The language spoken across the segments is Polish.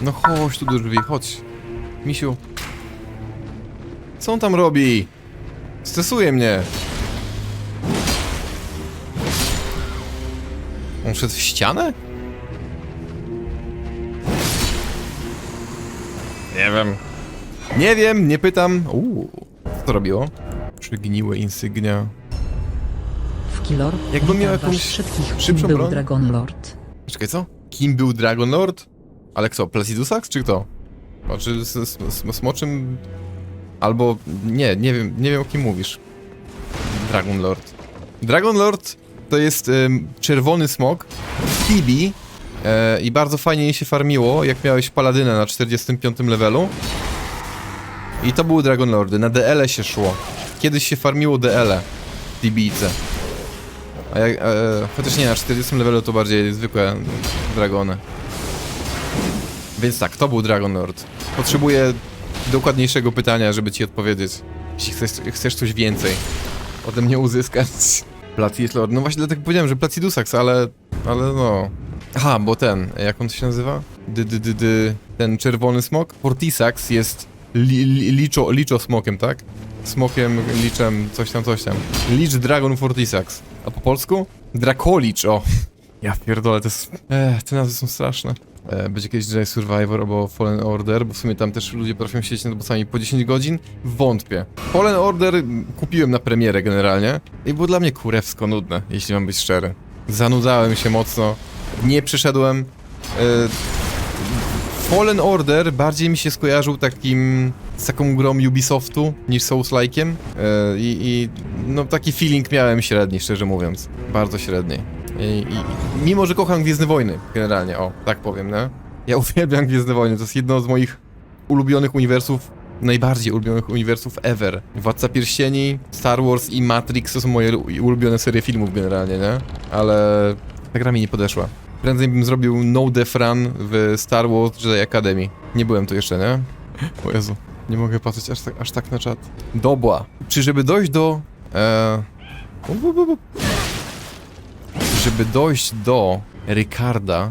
No chodź tu do drzwi, chodź. Misiu. Co on tam robi? Stresuje mnie. On szedł w ścianę? Nie wiem. Nie wiem, nie pytam. Uuu, co to robiło? Przygniłe insygnia. W Kilor Jakbym miał jakąś wszystkich, kim szybszą był broń? Dragon Lord. Czekaj, co? Kim był Dragon Lord? Ale kto? Placidusax czy kto? Znaczy z, z, z smoczym... Albo... Nie, nie wiem, nie wiem o kim mówisz. Dragon Lord. Dragon Lord to jest em, czerwony smok w Tibi e, i bardzo fajnie jej się farmiło, jak miałeś paladynę na 45 levelu. I to były Dragon Lordy, na DL się szło. Kiedyś się farmiło DL w Tibijce. A jak, e, chociaż nie, na 40 levelu to bardziej zwykłe dragony. Więc tak, to był Dragon Lord. Potrzebuję dokładniejszego pytania, żeby ci odpowiedzieć. Jeśli chcesz, chcesz coś więcej ode mnie uzyskać. Placidus Lord. No właśnie dlatego powiedziałem, że Placidusax, ale... ale no... Aha, bo ten, jak on się nazywa? Dy, dy, dy, ten czerwony smok? Fortisax jest li, li, liczo, liczo smokiem, tak? Smokiem, liczem, coś tam, coś tam. Licz Dragon Fortisax. A po polsku? Dracolicz, o. Ja pierdolę, to jest... Ech, te nazwy są straszne. Będzie kiedyś Jedi Survivor albo Fallen Order, bo w sumie tam też ludzie potrafią siedzieć nad bossami po 10 godzin. Wątpię. Fallen Order kupiłem na premierę generalnie i było dla mnie kurewsko nudne, jeśli mam być szczery. Zanudzałem się mocno, nie przeszedłem. E, Fallen Order bardziej mi się skojarzył takim z taką grą Ubisoftu niż Souls-like'iem e, i, i no taki feeling miałem średni, szczerze mówiąc. Bardzo średni. I, i, mimo, że kocham Gwiezdne Wojny generalnie, o, tak powiem, nie? Ja uwielbiam Gwiezdne Wojny, to jest jedno z moich ulubionych uniwersów, najbardziej ulubionych uniwersów ever. Władca Pierścieni, Star Wars i Matrix to są moje lu- ulubione serie filmów generalnie, nie? Ale ta gra mi nie podeszła. Prędzej bym zrobił No Death Run w Star Wars Jedi Academy. Nie byłem tu jeszcze, nie? O Jezu, nie mogę patrzeć aż tak, aż tak na czat. Dobła. Czy żeby dojść do... E... Żeby dojść do Ricarda...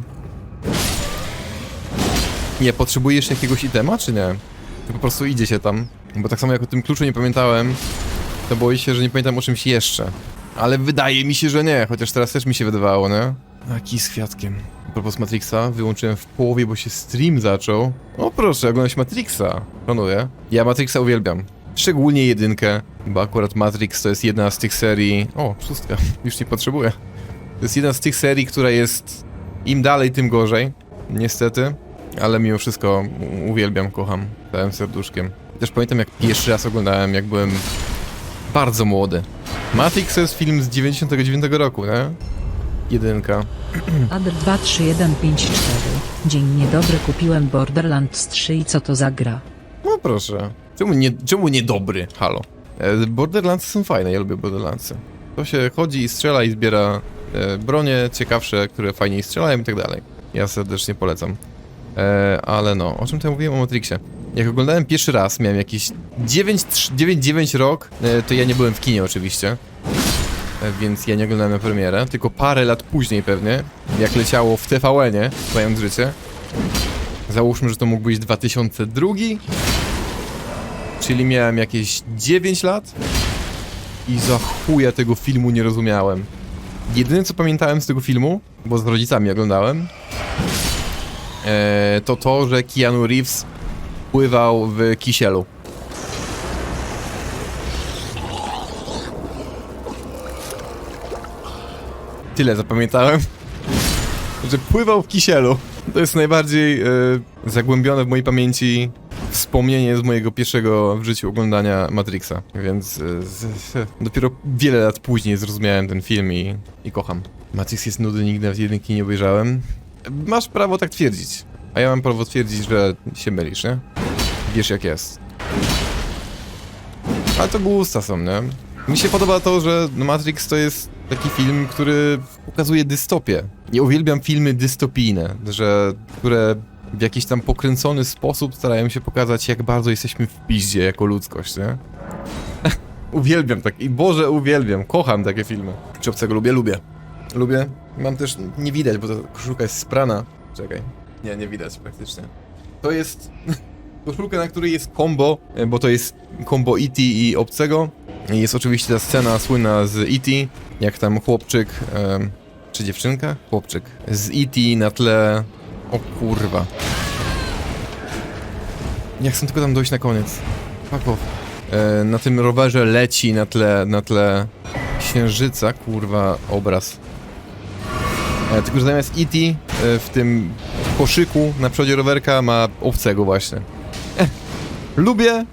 Nie, potrzebujesz jakiegoś itema, czy nie? To po prostu idzie się tam. Bo tak samo jak o tym kluczu nie pamiętałem, to boję się, że nie pamiętam o czymś jeszcze. Ale wydaje mi się, że nie, chociaż teraz też mi się wydawało, nie? A kij z kwiatkiem. A propos Matrixa, wyłączyłem w połowie, bo się stream zaczął. O proszę, oglądać Matrixa. Planuję. Ja Matrixa uwielbiam. Szczególnie jedynkę, bo akurat Matrix to jest jedna z tych serii... O, szóstka. Już nie potrzebuję. To jest jedna z tych serii, która jest... Im dalej, tym gorzej. Niestety. Ale mimo wszystko uwielbiam, kocham. Całym serduszkiem. Też pamiętam, jak pierwszy raz oglądałem, jak byłem bardzo młody. Matrix to jest film z 99 roku, nie? Jedynka. Adr 23154. Dzień niedobry kupiłem Borderlands 3 i co to za gra? No proszę. Czemu nie, czemu nie dobry? Halo. E, Borderlandsy są fajne, ja lubię Borderlandsy. To się chodzi i strzela i zbiera bronie ciekawsze, które fajniej strzelają i tak dalej. Ja serdecznie polecam. E, ale no, o czym to ja mówiłem o Matrixie? Jak oglądałem pierwszy raz, miałem jakieś 9-9 rok, e, to ja nie byłem w kinie oczywiście. E, Więc ja nie oglądałem na premierę, tylko parę lat później pewnie, jak leciało w TVN-ie, znając życie. Załóżmy, że to mógł być 2002, Czyli miałem jakieś 9 lat i za chuja tego filmu nie rozumiałem. Jedyne co pamiętałem z tego filmu, bo z rodzicami oglądałem, e, to to, że Keanu Reeves pływał w kisielu. Tyle zapamiętałem, że pływał w kisielu. To jest najbardziej e, zagłębione w mojej pamięci wspomnienie z mojego pierwszego w życiu oglądania Matrixa, więc e, z, z, dopiero wiele lat później zrozumiałem ten film i, i kocham. Matrix jest nudny, nigdy nawet jedynki nie obejrzałem. Masz prawo tak twierdzić, a ja mam prawo twierdzić, że się mylisz, nie? Wiesz jak jest. Ale to gusta są, nie? Mi się podoba to, że Matrix to jest taki film, który pokazuje dystopię. Ja uwielbiam filmy dystopijne, że, które w jakiś tam pokręcony sposób starają się pokazać, jak bardzo jesteśmy w piździe jako ludzkość, nie? uwielbiam tak i Boże, uwielbiam, kocham takie filmy. Czy obcego lubię? Lubię. Lubię. Mam też, nie widać, bo ta koszulka jest sprana. Czekaj. Nie, nie widać praktycznie. To jest koszulka, na której jest combo, e, bo to jest combo E.T. i obcego. Jest oczywiście ta scena słynna z E.T., jak tam chłopczyk, czy dziewczynka? Chłopczyk. Z E.T. na tle... O kurwa. Ja chcę tylko tam dojść na koniec. Fuck off. E, na tym rowerze leci na tle, na tle księżyca, kurwa, obraz. E, tylko, że zamiast E.T. e, w tym koszyku na przodzie rowerka ma obcego właśnie. E, lubię. E,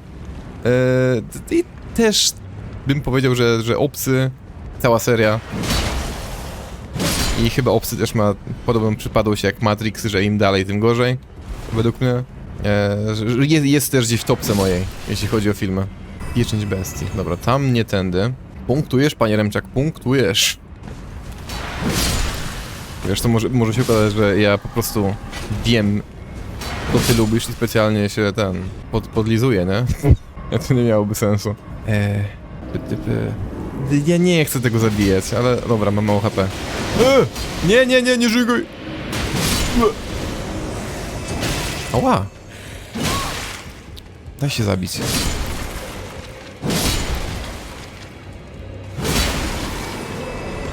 I też bym powiedział, że, że obcy, cała seria. I chyba obcy też ma podobną przypadłość jak Matrix, że im dalej, tym gorzej. Według mnie. E, jest, jest też gdzieś w topce mojej, jeśli chodzi o filmy. Pieczęć bestii. Dobra, tam nie tędy. Punktujesz, panie Remczak, punktujesz. Wiesz, to może, może się okazać, że ja po prostu wiem, co ty lubisz i specjalnie się ten pod, podlizuję, nie? To nie miałoby sensu. Eee, ty, ty, ty. Ja nie chcę tego zabijać, ale dobra, mam mało HP. Eee, nie, nie, nie, nie żyguj! Ała! Daj się zabić.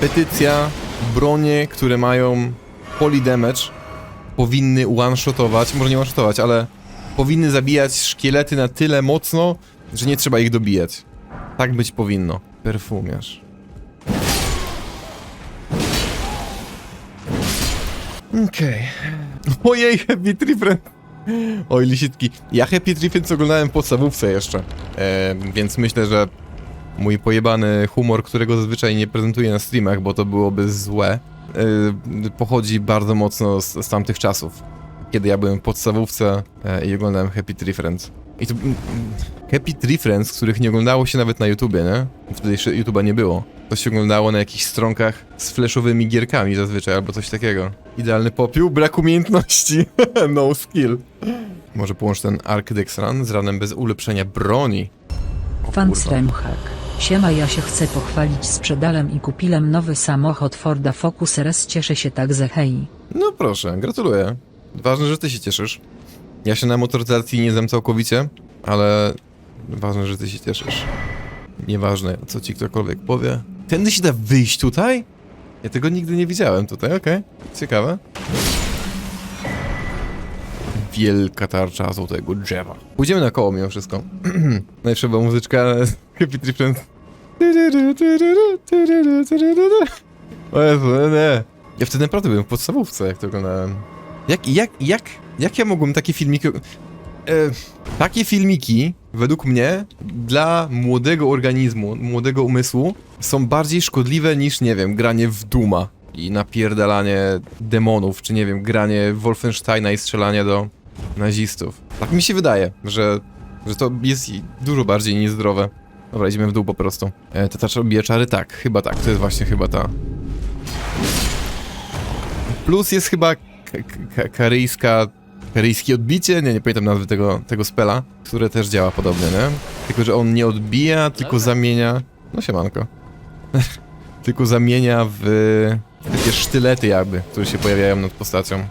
Petycja, bronie, które mają polydamage powinny one-shotować, może nie one-shotować, ale powinny zabijać szkielety na tyle mocno, że nie trzeba ich dobijać. Tak być powinno. Perfumiarz. Okej. Ojej, Happy Trifriend. Oj, lisitki. Ja Happy Trifriend oglądałem w podstawówce jeszcze, e, więc myślę, że mój pojebany humor, którego zazwyczaj nie prezentuję na streamach, bo to byłoby złe, yy, pochodzi bardzo mocno z, z tamtych czasów. Kiedy ja byłem w podstawówce e, i oglądałem Happy Tree Friends. I to... mm, Happy Tree Friends, których nie oglądało się nawet na YouTubie, nie? Wtedy jeszcze YouTube'a nie było. To się oglądało na jakichś stronkach z flashowymi gierkami zazwyczaj, albo coś takiego. Idealny popiół, brak umiejętności. no skill. Może połącz ten Arcdex Run z ranem bez ulepszenia broni. O Fan. Siema ja się chcę pochwalić sprzedałem i kupiłem nowy samochód Forda Focus RS cieszę się tak ze hej. No proszę, gratuluję. Ważne, że ty się cieszysz. Ja się na motoryzacji nie znam całkowicie, ale ważne, że ty się cieszysz. Nieważne, co ci ktokolwiek powie. Tędy się da wyjść tutaj? Ja tego nigdy nie widziałem tutaj, okej. Ciekawe. Wielka tarcza złotego drzewa. Pójdziemy na koło mimo wszystko. Najlepsza muzyczka Happy Tree Friends. O Jezu, nie. Ja wtedy naprawdę byłem w podstawówce, jak to oglądałem. Jak, jak, jak, jak ja mogłem takie filmiki... E, takie filmiki, według mnie, dla młodego organizmu, młodego umysłu, są bardziej szkodliwe niż, nie wiem, granie w Duma i napierdalanie demonów, czy nie wiem, granie Wolfensteina i strzelanie do nazistów. Tak mi się wydaje, że, że to jest dużo bardziej niezdrowe. Dobra, idziemy w dół po prostu. E, ta tarcza bije czary? Tak, chyba tak, to jest właśnie chyba ta. Plus jest chyba karyjska, karyjskie odbicie, nie, nie pamiętam nazwy tego, tego spela, które też działa podobnie, nie? Tylko, że on nie odbija, tylko zamienia... No siemanko. tylko zamienia w takie sztylety jakby, które się pojawiają nad postacią.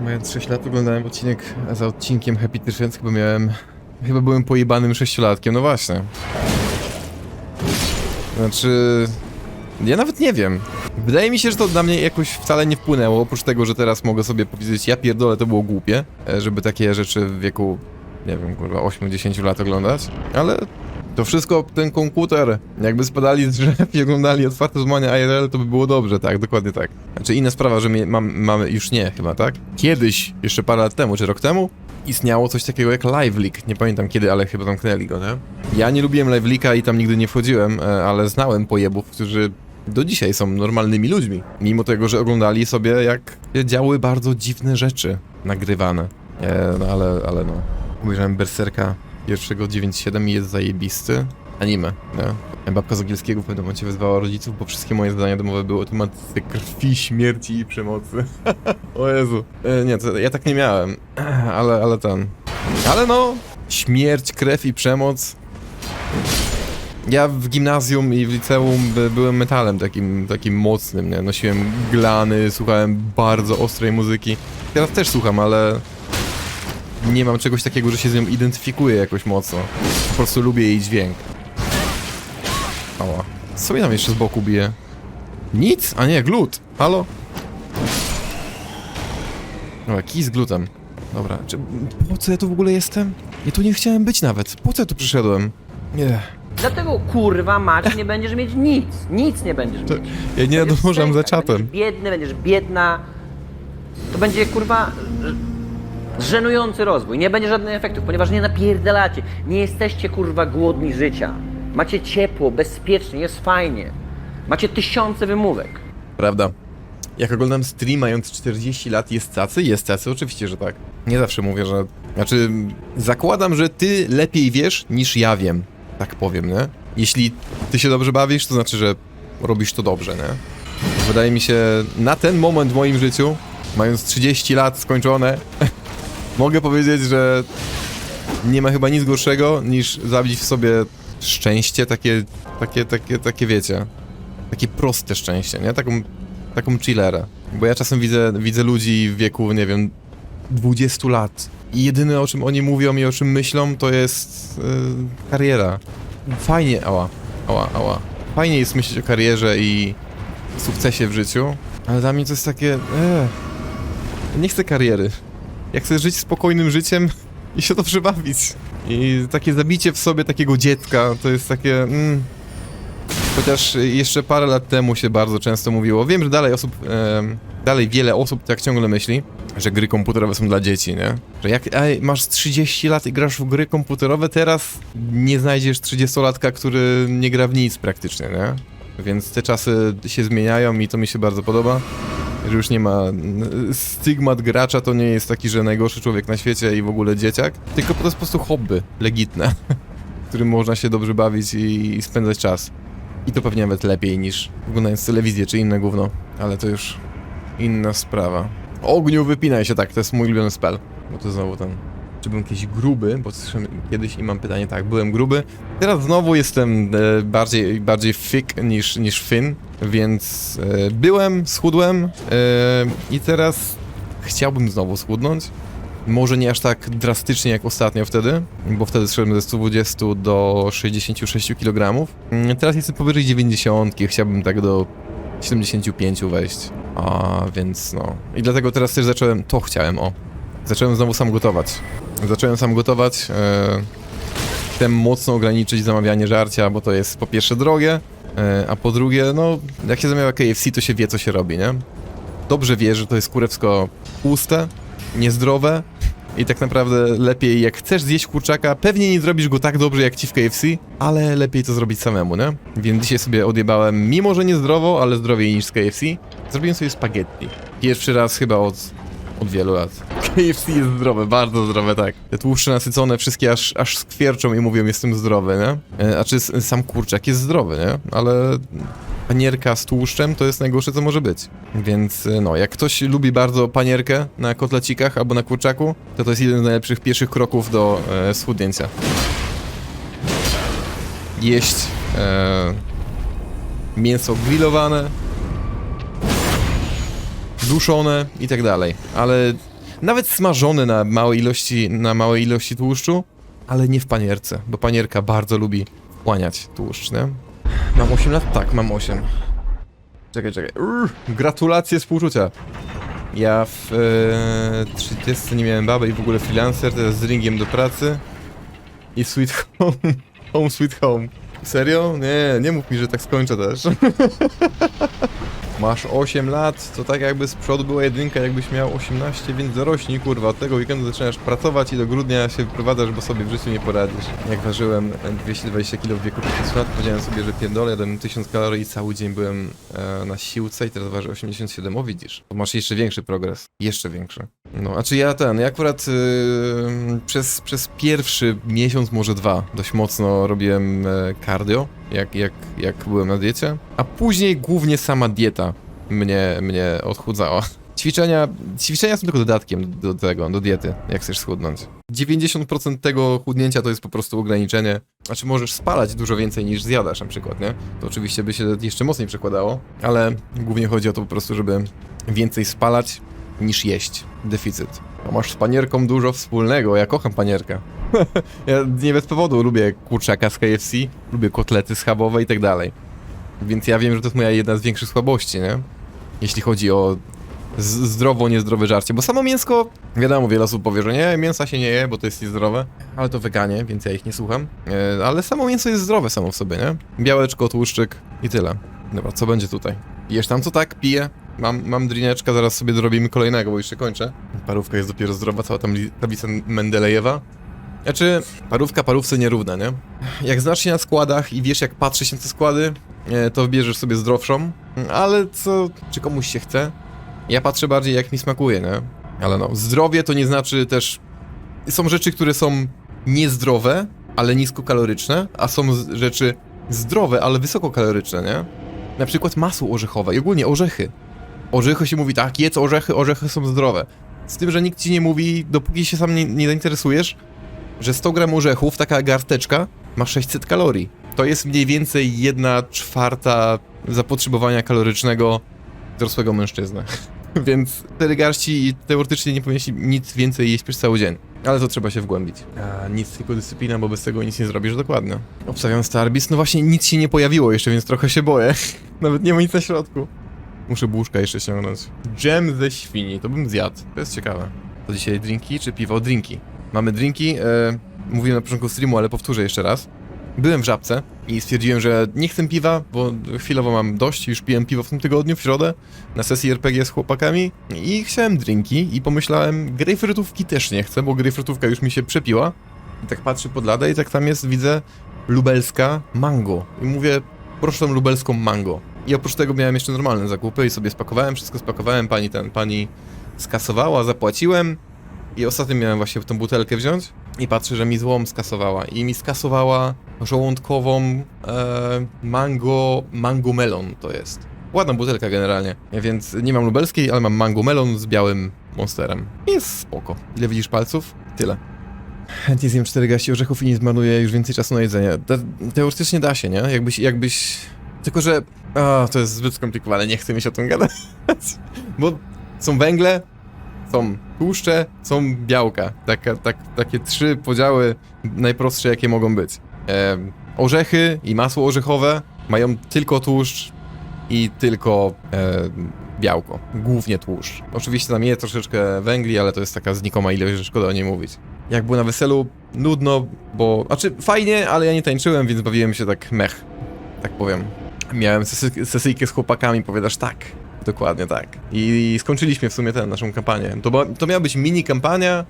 Mając 6 lat oglądałem odcinek za odcinkiem Happy Friends, chyba miałem... Chyba byłem pojebanym sześciolatkiem, no właśnie. Znaczy... Ja nawet nie wiem. Wydaje mi się, że to na mnie jakoś wcale nie wpłynęło, oprócz tego, że teraz mogę sobie powiedzieć, ja pierdolę, to było głupie, e, żeby takie rzeczy w wieku, nie wiem, kurwa, 8-10 lat oglądać, ale to wszystko, ten komputer, jakby spadali z drzew i oglądali otwarte zmania IRL, to by było dobrze, tak, dokładnie tak. Znaczy inna sprawa, że my, mam, mamy, już nie chyba, tak? Kiedyś, jeszcze parę lat temu, czy rok temu, istniało coś takiego jak Live Leak. Nie pamiętam kiedy, ale chyba zamknęli go, nie? Ja nie lubiłem Live Leaka i tam nigdy nie wchodziłem, e, ale znałem pojebów, którzy do dzisiaj są normalnymi ludźmi. Mimo tego, że oglądali sobie, jak działy bardzo dziwne rzeczy nagrywane. E, no ale, ale no. Obejrzałem Berserka pierwszego 9.7 i jest zajebisty. Anime, nie? Babka z Ogielskiego w pewnym momencie wezwała rodziców, bo wszystkie moje zadania domowe były tematyce krwi, śmierci i przemocy. o Jezu. E, nie, to ja tak nie miałem. Ale, ale ten... Ale no, śmierć, krew i przemoc ja w gimnazjum i w liceum by, byłem metalem takim, takim mocnym, nie? Nosiłem glany, słuchałem bardzo ostrej muzyki. Teraz też słucham, ale nie mam czegoś takiego, że się z nią identyfikuję jakoś mocno. Po prostu lubię jej dźwięk. Ała. Co mnie tam jeszcze z boku bije? Nic? A nie, glut. Halo? Dobra, kij z glutem. Dobra, czy, po co ja tu w ogóle jestem? Ja tu nie chciałem być nawet. Po co ja tu przyszedłem? Nie. Dlatego kurwa mać nie będziesz mieć nic. Nic nie będziesz mieć. Ja nie Będziesz nadążam za stękać, czatem. Będziesz biedny, będziesz biedna. To będzie kurwa ż- żenujący rozwój. Nie będzie żadnych efektów, ponieważ nie napierdalacie. Nie jesteście kurwa głodni życia. Macie ciepło, bezpiecznie, jest fajnie. Macie tysiące wymówek. Prawda. Jak oglądam stream mając 40 lat, jest cacy? Jest cacy, oczywiście, że tak. Nie zawsze mówię, że... Znaczy, zakładam, że ty lepiej wiesz, niż ja wiem. Tak powiem, nie? Jeśli ty się dobrze bawisz, to znaczy, że robisz to dobrze, nie? Wydaje mi się, na ten moment w moim życiu, mając 30 lat skończone, mogę powiedzieć, że nie ma chyba nic gorszego, niż zabić w sobie szczęście, takie, takie, takie, takie wiecie, takie proste szczęście, nie? Taką, taką chillerę. Bo ja czasem widzę, widzę ludzi w wieku, nie wiem, 20 lat i jedyne o czym oni mówią i o czym myślą to jest yy, kariera. Fajnie, ała, ała, ała. Fajnie jest myśleć o karierze i sukcesie w życiu, ale dla mnie to jest takie, eee, nie chcę kariery. Ja chcę żyć spokojnym życiem i się dobrze bawić. I takie zabicie w sobie takiego dziecka to jest takie. Mm, chociaż jeszcze parę lat temu się bardzo często mówiło. Wiem, że dalej osób. em, dalej wiele osób tak ciągle myśli, że gry komputerowe są dla dzieci, nie? Że jak ej, masz 30 lat i grasz w gry komputerowe, teraz nie znajdziesz 30-latka, który nie gra w nic praktycznie, nie? Więc te czasy się zmieniają i to mi się bardzo podoba że już nie ma stygmat gracza, to nie jest taki, że najgorszy człowiek na świecie i w ogóle dzieciak, tylko to jest po prostu hobby legitne, którym można się dobrze bawić i spędzać czas. I to pewnie nawet lepiej niż oglądając telewizję czy inne gówno, ale to już inna sprawa. Ogniu wypinaj się, tak, to jest mój ulubiony spell, bo to znowu ten... Czy byłem kiedyś gruby, bo słyszałem kiedyś i mam pytanie, tak, byłem gruby. Teraz znowu jestem e, bardziej, bardziej thick niż, niż thin, więc e, byłem, schudłem e, i teraz chciałbym znowu schudnąć. Może nie aż tak drastycznie jak ostatnio wtedy, bo wtedy zszedłem ze 120 do 66 kg. Mm, Teraz jestem powyżej 90, chciałbym tak do 75 wejść. A więc no. I dlatego teraz też zacząłem, to chciałem, o. Zacząłem znowu sam gotować. Zacząłem sam gotować. Chcę mocno ograniczyć zamawianie żarcia, bo to jest po pierwsze drogie, e, a po drugie, no, jak się zamawia KFC, to się wie, co się robi, nie? Dobrze wie, że to jest kurewsko tłuste, niezdrowe i tak naprawdę lepiej, jak chcesz zjeść kurczaka, pewnie nie zrobisz go tak dobrze jak ci w KFC, ale lepiej to zrobić samemu, nie? Więc dzisiaj sobie odjebałem, mimo że niezdrowo, ale zdrowiej niż z KFC, zrobiłem sobie spaghetti. Pierwszy raz chyba od od wielu lat. KFC jest zdrowe, bardzo zdrowe, tak. Te tłuszcze nasycone, wszystkie aż, aż skwierczą i mówią, jestem zdrowy, nie? E, A czy sam kurczak jest zdrowy, nie? Ale panierka z tłuszczem to jest najgorsze, co może być. Więc e, no, jak ktoś lubi bardzo panierkę na kotlecikach albo na kurczaku, to to jest jeden z najlepszych pierwszych kroków do e, schudnięcia. Jeść e, mięso grillowane, duszone i tak dalej. Ale nawet smażone na małej ilości, na małej ilości tłuszczu, ale nie w panierce, bo panierka bardzo lubi wchłaniać tłuszcz, nie? Mam 8 lat? Tak, mam 8. Czekaj, czekaj. Urr, gratulacje współczucia. Ja w e, 30 nie miałem baby i w ogóle freelancer, teraz z ringiem do pracy. I sweet home, home sweet home. Serio? Nie, nie mów mi, że tak skończę też. Masz 8 lat, to tak jakby z przodu była jedynka, jakbyś miał 18, więc dorośnij, kurwa. Od tego weekendu zaczynasz pracować i do grudnia się wyprowadzasz, bo sobie w życiu nie poradzisz. Jak ważyłem 220 kg w wieku 15 lat, powiedziałem sobie, że pierdolę, jadłem 1000 kalorii i cały dzień byłem e, na siłce i teraz waży 87. O widzisz, to masz jeszcze większy progres. Jeszcze większy. No, a czy ja ten, ja akurat y, przez, przez pierwszy miesiąc, może dwa, dość mocno robiłem e, cardio, jak, jak, jak byłem na diecie, a później głównie sama dieta mnie, mnie odchudzała. Ćwiczenia, ćwiczenia są tylko dodatkiem do tego, do diety, jak chcesz schudnąć. 90% tego chudnięcia to jest po prostu ograniczenie. Znaczy możesz spalać dużo więcej niż zjadasz na przykład, nie? To oczywiście by się jeszcze mocniej przekładało, ale głównie chodzi o to po prostu, żeby więcej spalać niż jeść. Deficyt. To masz z panierką dużo wspólnego, ja kocham panierkę. ja nie bez powodu lubię kurczaka z KFC, lubię kotlety schabowe i tak dalej. Więc ja wiem, że to jest moja jedna z większych słabości, nie? Jeśli chodzi o zdrowo, niezdrowe żarcie. Bo samo mięsko, wiadomo, wiele osób powie, że nie, mięsa się nie je, bo to jest niezdrowe. Ale to weganie, więc ja ich nie słucham. E, ale samo mięso jest zdrowe samo w sobie, nie? Białeczko, tłuszczyk i tyle. Dobra, co będzie tutaj? Jesz tam co tak? Piję. Mam, mam drineczka, zaraz sobie dorobimy kolejnego, bo się kończę. Parówka jest dopiero zdrowa, cała tam li- tablica Mendelejewa. Znaczy, parówka parówce nierówna, nie? Jak znasz się na składach i wiesz jak patrzy się na te składy, e, to wybierzesz sobie zdrowszą, ale co, czy komuś się chce? Ja patrzę bardziej jak mi smakuje, nie? Ale no, zdrowie to nie znaczy też... Są rzeczy, które są niezdrowe, ale niskokaloryczne, a są rzeczy zdrowe, ale wysokokaloryczne, nie? Na przykład masło orzechowe i ogólnie orzechy. Orzechy się mówi tak, jedz orzechy, orzechy są zdrowe. Z tym, że nikt ci nie mówi, dopóki się sam nie, nie zainteresujesz, że 100 gram orzechów, taka garsteczka, ma 600 kalorii. To jest mniej więcej 1 czwarta zapotrzebowania kalorycznego dorosłego mężczyzny. Więc 4 garści i teoretycznie nie powinien się nic więcej jeść przez cały dzień. Ale to trzeba się wgłębić. A nic, tylko dyscyplina, bo bez tego nic nie zrobisz dokładnie. Obstawiam Starbis. No właśnie nic się nie pojawiło jeszcze, więc trochę się boję. Nawet nie ma nic na środku. Muszę bułszka jeszcze ściągnąć. Dżem ze świni, to bym zjadł. To jest ciekawe. To dzisiaj drinki czy piwo? Drinki. Mamy drinki, e, mówiłem na początku streamu, ale powtórzę jeszcze raz. Byłem w Żabce i stwierdziłem, że nie chcę piwa, bo chwilowo mam dość, już piłem piwo w tym tygodniu, w środę, na sesji RPG z chłopakami i chciałem drinki i pomyślałem, grejpfrutówki też nie chcę, bo grejpfrutówka już mi się przepiła. I tak patrzę pod ladę i tak tam jest, widzę, lubelska mango. I mówię, proszę tą lubelską mango. I oprócz tego miałem jeszcze normalne zakupy i sobie spakowałem, wszystko spakowałem, pani ten, pani skasowała, zapłaciłem i ostatnio miałem właśnie tą butelkę wziąć i patrzę, że mi złom skasowała i mi skasowała żołądkową e, mango, mango melon to jest. Ładna butelka generalnie, więc nie mam lubelskiej, ale mam mango melon z białym monsterem. Jest spoko. Ile widzisz palców? Tyle. Chętnie zjem 4 gaści orzechów i nie zmarnuję już więcej czasu na jedzenie. Te, teoretycznie da się, nie? Jakbyś, jakbyś... Tylko, że... A, to jest zbyt skomplikowane, nie chcę mi się o tym gadać. Bo są węgle, są tłuszcze, są białka. Taka, tak, takie trzy podziały najprostsze, jakie mogą być. Em, orzechy i masło orzechowe mają tylko tłuszcz i tylko em, białko. Głównie tłuszcz. Oczywiście tam jest troszeczkę węgli, ale to jest taka znikoma ilość, że szkoda o niej mówić. Jak było na weselu, nudno, bo... Znaczy, fajnie, ale ja nie tańczyłem, więc bawiłem się tak mech, tak powiem. Miałem sesy- sesyjkę z chłopakami, powiadasz tak. Dokładnie tak. I skończyliśmy w sumie tę naszą kampanię. To, to miała być mini kampania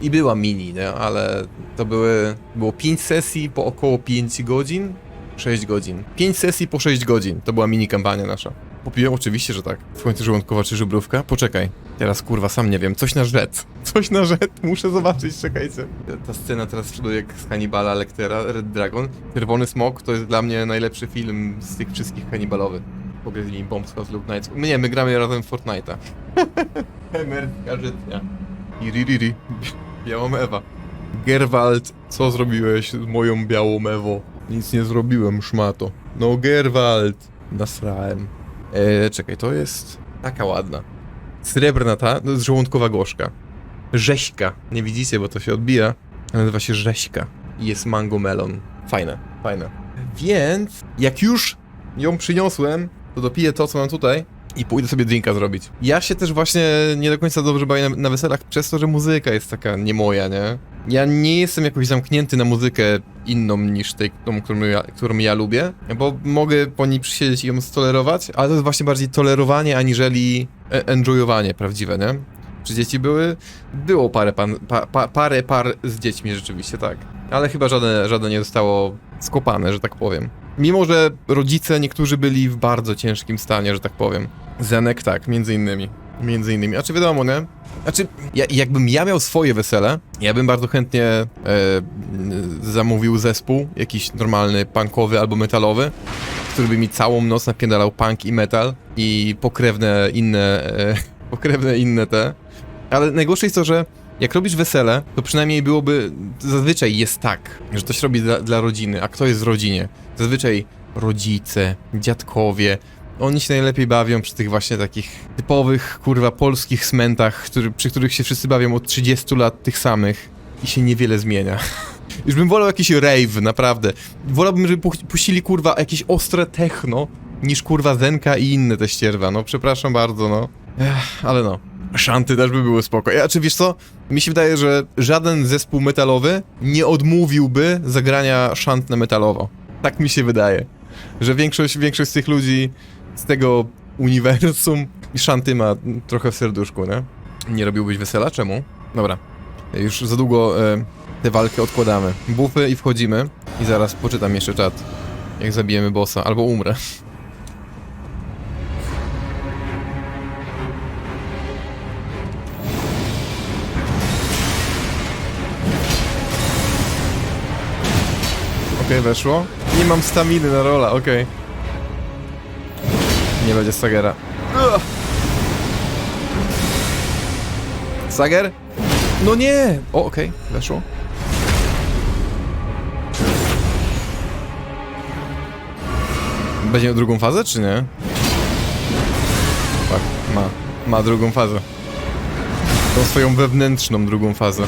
i była mini, nie? Ale to były, było 5 sesji po około 5 godzin. 6 godzin. 5 sesji po 6 godzin. To była mini kampania nasza. Popiłem oczywiście, że tak. W końcu żołądkowa czy żubrówka? Poczekaj. Teraz kurwa sam nie wiem. Coś na rzet. Coś na rzet. Muszę zobaczyć, czekajcie. Ta scena teraz sprzeduje jak z Hannibala Lectera, Red Dragon. Czerwony Smok to jest dla mnie najlepszy film z tych wszystkich Hannibalowych. Pogryzli Bombs House lub Nights. My nie, my gramy razem w Fortnite'a. Emerska żytnia. I ririri. Białą Ewa. Gerwald, co zrobiłeś z moją białą? Nic nie zrobiłem, szmato. No Gerwald. Nasrałem. Eee, czekaj, to jest taka ładna. Srebrna ta, jest żołądkowa gorzka. Rześka. Nie widzicie, bo to się odbija. Nazywa się Rześka. I jest mango melon. Fajne, fajne. Więc, jak już ją przyniosłem, to dopiję to, co mam tutaj i pójdę sobie drinka zrobić. Ja się też właśnie nie do końca dobrze bawię na, na weselach przez to, że muzyka jest taka nie moja, nie? Ja nie jestem jakoś zamknięty na muzykę inną niż tej, tą, którą ja, którą ja lubię, bo mogę po niej przysiedzieć i ją stolerować, ale to jest właśnie bardziej tolerowanie aniżeli e- enjoyowanie prawdziwe, nie? Czy dzieci były? Było parę, pan, pa, pa, parę par z dziećmi rzeczywiście, tak. Ale chyba żadne, żadne nie zostało skopane, że tak powiem. Mimo, że rodzice niektórzy byli w bardzo ciężkim stanie, że tak powiem. Zenek tak, między innymi. Między innymi. A czy wiadomo, nie? Znaczy, ja, jakbym ja miał swoje wesele, ja bym bardzo chętnie e, zamówił zespół, jakiś normalny, punkowy albo metalowy, który by mi całą noc napierdalał punk i metal i pokrewne inne, e, pokrewne inne te. Ale najgorsze jest to, że jak robisz wesele, to przynajmniej byłoby, zazwyczaj jest tak, że to się robi dla, dla rodziny, a kto jest w rodzinie? Zazwyczaj rodzice, dziadkowie, Oni się najlepiej bawią przy tych właśnie takich typowych, kurwa, polskich smentach, który, przy których się wszyscy bawią od 30 lat tych samych i się niewiele zmienia. Już bym wolał jakiś rave, naprawdę. Wolałbym, żeby pu- puścili, kurwa, jakieś ostre techno, niż, kurwa, Zenka i inne te ścierwa. No, przepraszam bardzo, no. Ech, ale no. Szanty też by były spoko. Ja, czy wiesz co? Mi się wydaje, że żaden zespół metalowy nie odmówiłby zagrania szant na metalowo. Tak mi się wydaje. Że większość, większość z tych ludzi z tego uniwersum i szanty ma trochę w serduszku, nie? Nie robiłbyś wesela? Czemu? Dobra. Już za długo e, tę walkę odkładamy. Bufy i wchodzimy. I zaraz poczytam jeszcze czat. Jak zabijemy bossa. Albo umrę. Okej, weszło. Nie mam staminy na rola, okej. Nie będzie Sagera. Sager? No nie! O, okej, weszło. Będzie miał drugą fazę, czy nie? Tak, ma. Ma drugą fazę. Tą swoją wewnętrzną drugą fazę.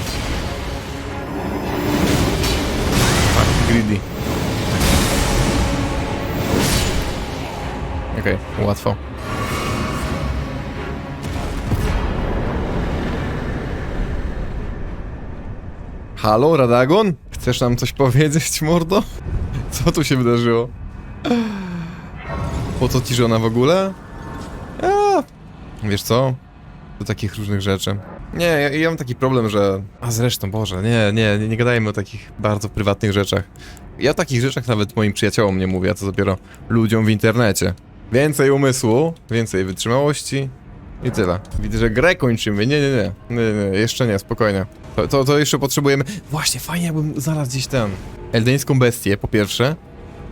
Okej, łatwo. Halo, Radagon? Chcesz nam coś powiedzieć, mordo? Co tu się wydarzyło? Po co ci żona w ogóle? A, wiesz co? Do takich różnych rzeczy. Nie, ja, ja mam taki problem, że... A zresztą, Boże, nie, nie, nie, nie gadajmy o takich bardzo prywatnych rzeczach. Ja o takich rzeczach nawet moim przyjaciołom nie mówię, a co dopiero ludziom w internecie. Więcej umysłu, więcej wytrzymałości i tyle. Widzę, że grę kończymy. Nie, nie, nie. Nie, nie, jeszcze nie, spokojnie. To, to, to jeszcze potrzebujemy... Właśnie, fajnie jakbym znalazł gdzieś ten... Eldeńską bestię, po pierwsze.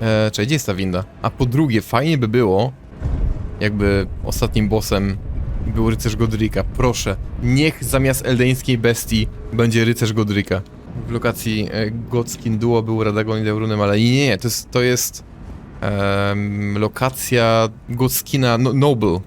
E, czekaj, gdzie jest ta winda? A po drugie, fajnie by było, jakby ostatnim bossem był rycerz Godrika. Proszę, niech zamiast eldeńskiej bestii będzie rycerz Godrika. W lokacji e, Godskin Duo był Radagon i Daurunem, ale nie, to jest, to jest lokacja Godskina no, Noble.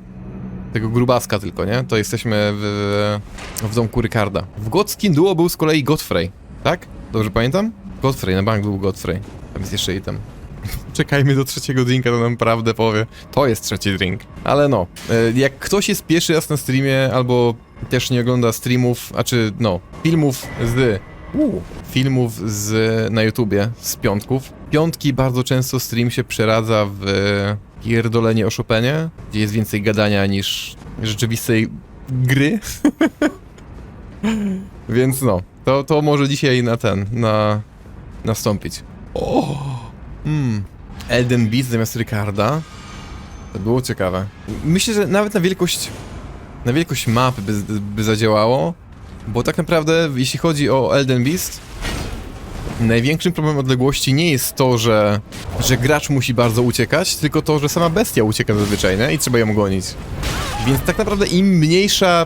Tego grubaska tylko, nie? To jesteśmy w, w domku Ricarda. W Godskin Duo był z kolei Godfrey, tak? Dobrze pamiętam? Godfrey, na bank był Godfrey. Tam jest jeszcze item. Czekajmy do trzeciego drinka, to nam prawdę powie. To jest trzeci drink. Ale no, e, jak ktoś jest pierwszy raz na streamie, albo też nie ogląda streamów, a czy no, filmów z... Uu, filmów z, na YouTubie, z piątków. Piątki bardzo często stream się przeradza w pierdolenie o Chopinie, gdzie jest więcej gadania niż rzeczywistej gry. Więc no, to, to może dzisiaj na ten, na... nastąpić. O! Hmm. Elden Beast zamiast Ricarda. To było ciekawe. Myślę, że nawet na wielkość. Na wielkość mapy by, by zadziałało. Bo tak naprawdę, jeśli chodzi o Elden Beast, największym problemem odległości nie jest to, że, że gracz musi bardzo uciekać, tylko to, że sama bestia ucieka zazwyczaj, nie? I trzeba ją gonić. Więc tak naprawdę im mniejsza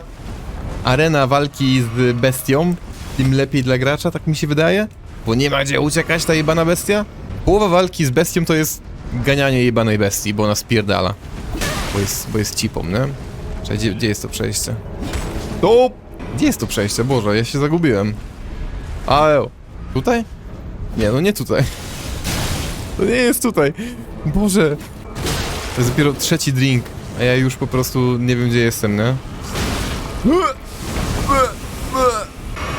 arena walki z bestią, tym lepiej dla gracza, tak mi się wydaje. Bo nie ma gdzie uciekać ta jebana bestia. Połowa walki z bestią to jest ganianie jebanej bestii, bo ona spierdala. Bo jest, bo jest cipą, nie? Czekaj, gdzie, gdzie jest to przejście? To... Gdzie jest to przejście? Boże, ja się zagubiłem. Ale... Tutaj? Nie, no nie tutaj. To nie jest tutaj. Boże. To jest dopiero trzeci drink, a ja już po prostu nie wiem, gdzie jestem, nie?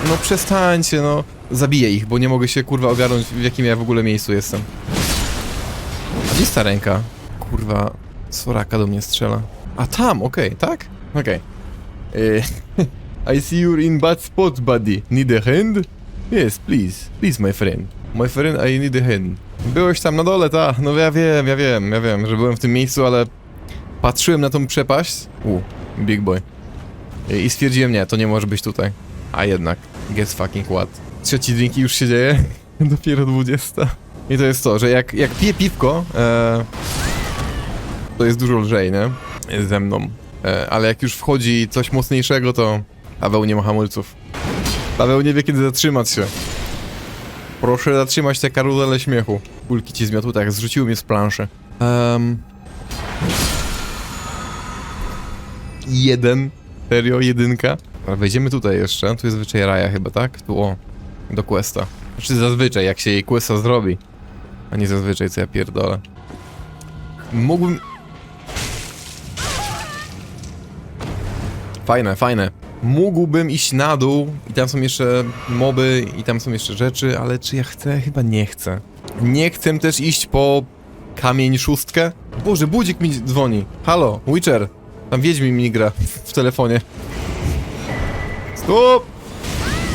No przestańcie, no. Zabiję ich, bo nie mogę się kurwa ogarnąć w jakim ja w ogóle miejscu jestem. A gdzie jest ta ręka? Kurwa, Soraka do mnie strzela. A tam, okej, tak? Okej. Okay. I see you're in bad spot, buddy. Need a hand? Yes, please. Please, my friend. My friend, I need a hand. Byłeś tam na dole, ta? No ja wiem, ja wiem, ja wiem, że byłem w tym miejscu, ale... Patrzyłem na tą przepaść. U, big boy. I stwierdziłem, nie, to nie może być tutaj. A jednak, guess fucking what. Trzeci drink i już się dzieje. Dopiero 20. I to jest to, że jak, jak piję piwko, e, to jest dużo lżej, nie? Ze mną. E, ale jak już wchodzi coś mocniejszego, to Paweł nie ma hamulców. Paweł nie wie, kiedy zatrzymać się. Proszę zatrzymać tę karuzelę śmiechu. Kulki ci zmiotły, tak, zrzuciły mnie z planszy. Um, Jeden. Serio, jedynka. Dobra, wejdziemy tutaj jeszcze. Tu jest zwyczaj raja chyba, tak? Tu o. Do questa. Znaczy zazwyczaj, jak się jej questa zrobi. A nie zazwyczaj, co ja pierdolę. Mógłbym... Fajne, fajne. Mógłbym iść na dół i tam są jeszcze moby i tam są jeszcze rzeczy, ale czy ja chcę? Chyba nie chcę. Nie chcę też iść po kamień szóstkę. Boże, budzik mi dzwoni. Halo, Witcher. Tam Wiedźmin mi gra w telefonie. Stop!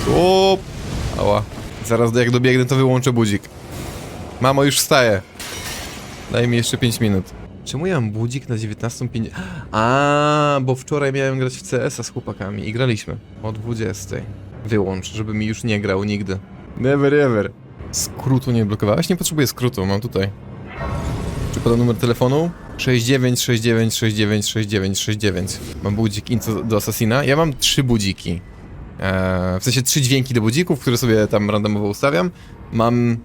Stop! Ała. Zaraz jak dobiegnę to wyłączę budzik. Mamo, już wstaję. Daj mi jeszcze 5 minut. Czemu ja mam budzik na 19.50? A, bo wczoraj miałem grać w CS-a z chłopakami i graliśmy o 20. Wyłącz, żeby mi już nie grał nigdy. Never ever. Skrótu nie blokowałeś? Nie potrzebuję skrótu, mam tutaj. Czy podam numer telefonu? 69 69 69 69 69. Mam budzik info do Assassina. Ja mam trzy budziki. Eee, w sensie trzy dźwięki do budzików, które sobie tam randomowo ustawiam. Mam y,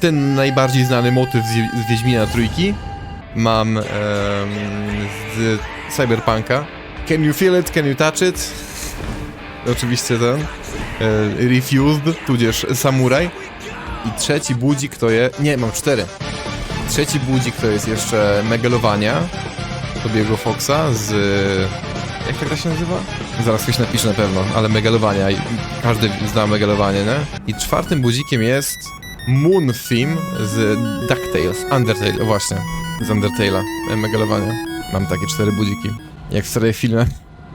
ten najbardziej znany motyw z, z Wiedźmina Trójki. Mam em, z Cyberpunka. Can you feel it? Can you touch it? Oczywiście ten. E, refused, tudzież Samurai. I trzeci budzik to jest... Nie, mam cztery. Trzeci budzik to jest jeszcze Megalowania. Tobiego Foxa z... Jak ta gra się nazywa? Zaraz ktoś napisze na pewno, ale Megalowania. Każdy zna Megalowanie, nie? I czwartym budzikiem jest Moon Theme z DuckTales. Undertale, właśnie. Z Undertale'a. e, Megalowania. Mam takie cztery budziki. Jak w starych filmach.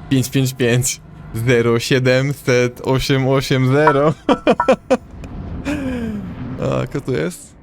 555 0700 880 A, kto tu jest?